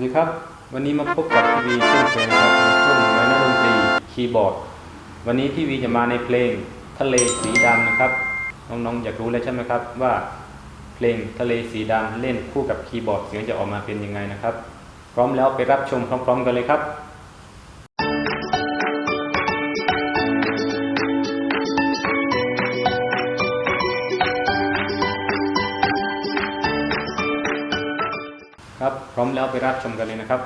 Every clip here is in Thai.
วัสดีครับ วันนี้มาพบกับพี่วีเช่นเคยนะครับในช่วงไม้นดนตรีคีย์บอร์ด วันนี้พี่วีจะมาในเพลงทะเลสีดำนะครับ น้องๆอยากรู้แล้วใช่ไหมครับว่าเพลงทะเลสีดำเล่นคู่กับคีย์บอร์ดเสียงจะออกมาเป็นยังไงนะครับ พร้อมแล้วไปรับชมพร้อม ๆ กันเลยครับ ครับพร้อมแล้วไปรับชมกันเลยนะครับ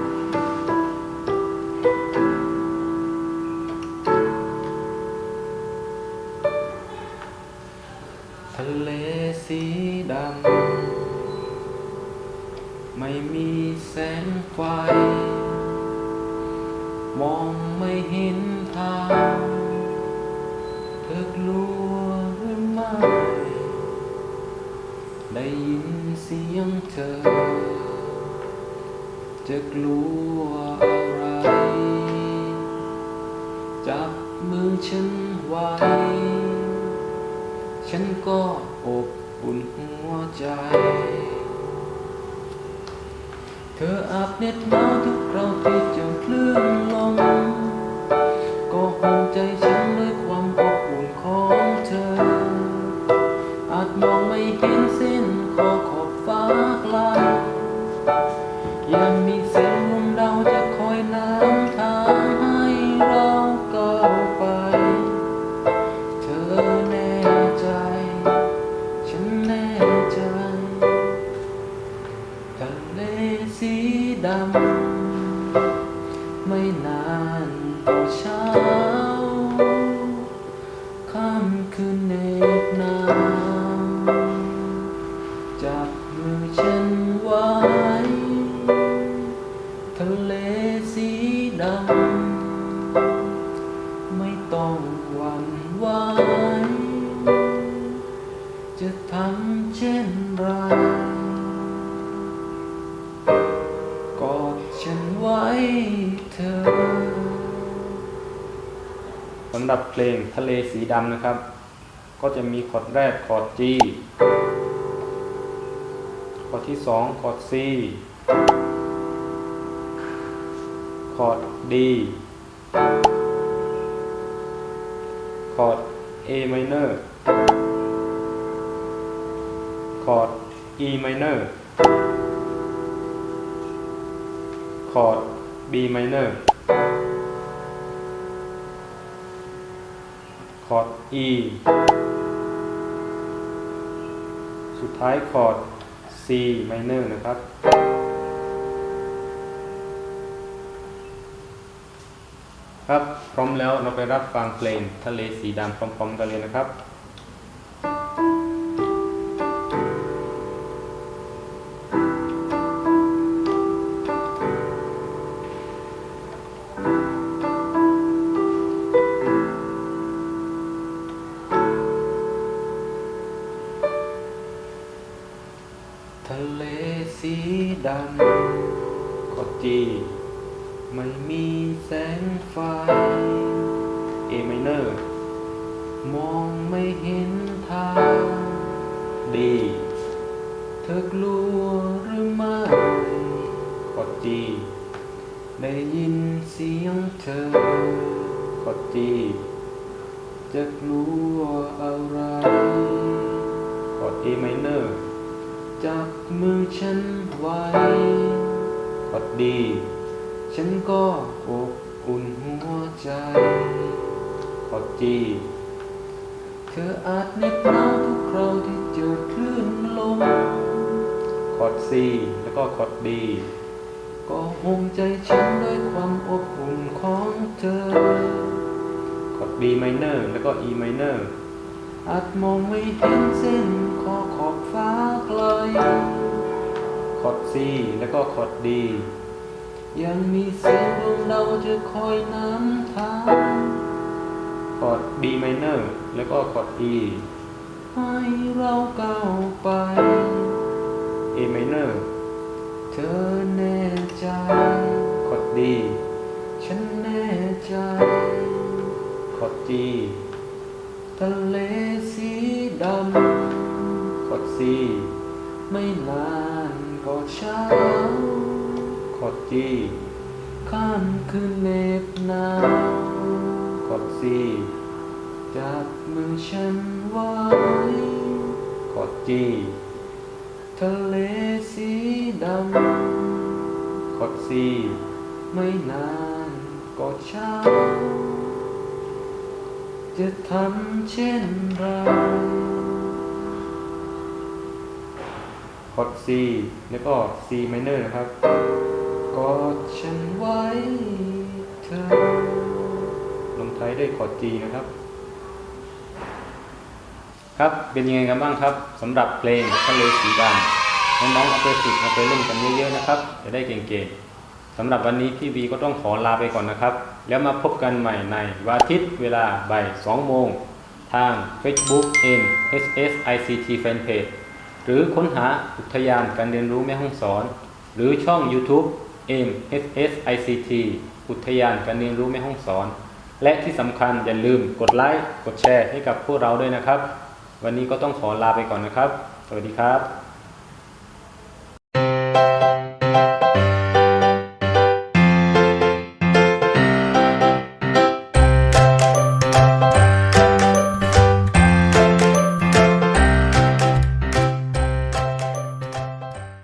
ท ไม่มีแสงไฟ มองไม่เห็นทาง เธอกลัวหรือไม่ ได้ยินเสียงเธอ จะกลัวอะไร จับมือฉันไว้ ฉันก็อบอุ่นหัวใจ เธออาบเน็ตหนาวทุกคราวที่เจอคลื่นลงะเลสีดำ ไม่ต้องหวั่นไหวจะทำเช่นไร กอดฉันไว้เธอสำหรับเพลงทะเลสีดำนะครับ ก็จะมีคอร์ดแรกคอร์ด G คอร์ดที่สองคอร์ด C ด D คอร์ด A minor คอร์ด E minor คอร์ด B minor คอร์ด E สุดท้ายคอร์ด C minor นะครับ ครับ พร้อมแล้วเราไปรับฟังเพลงทะเลสีดำพร้อมๆกันเลยนะครับทะเลสีดำก็จี ไม่มีแสงไฟ A minor มองไม่เห็นทาง D เธอกลัวหรือไม่กด G ได้ยินเสียงเธอกด G จะกลัวอะไรกด A minor จับมือฉันไว้กดดี ฉันก็อบอุ่นหัวใจกดจีเธออาจเน็บหนาวทุกคราวที่เจอคลื่นลมกดซีแล้วก็กดดีก็ห่วงใจฉันด้วยความอบอุ่นของเธอกด B minor แล้วก็ E minor อร์อาจมองไม่เห็นเส้นขอขอบฟ้าไกลคอร์ด C แล้วก็คอร์ด D ยังมีเสียงดวงดาวจะคอยนำทางคอร์ด B minor แล้วก็คอร์ด E ให้เราก้าวไป A minor เธอแน่ใจ คอร์ด D ใจขอจีทะเลสีดำขอดสีไม่นานก็เช้าขอ ดจีข้ามคืนเน็บหนาวขอดสีจับมือฉันไว้ขอดจีทะเลสีดำขอดสีไม่นานก็เช้าจะทำเช่นไรคอร์ด C แล้วก็ C minor นะครับ กอดฉันไว้เธอลงท้ายด้วยคอร์ด G นะครับ ครับเป็นยังไงกันบ้างครับสำหรับเพลงทะเลสีดำน้องๆเอาไปฝึกเอาไปเล่นกันเยอะๆนะครับ จะได้เก่งๆสำหรับวันนี้พี่บีก็ต้องขอลาไปก่อนนะครับ แล้วมาพบกันใหม่ในวันอาทิตย์เวลาบ่าย2โมงทาง Facebook M HSICT Fanpage หรือค้นหาอุทยานการเรียนรู้แม่ฮ่องสอน หรือช่อง YouTube M HSICT อุทยานการเรียนรู้แม่ห้องสอน และที่สำคัญอย่าลืมกดไลค์กดแชร์ให้กับพวกเราด้วยนะครับ วันนี้ก็ต้องขอลาไปก่อนนะครับ สวัสดีครับ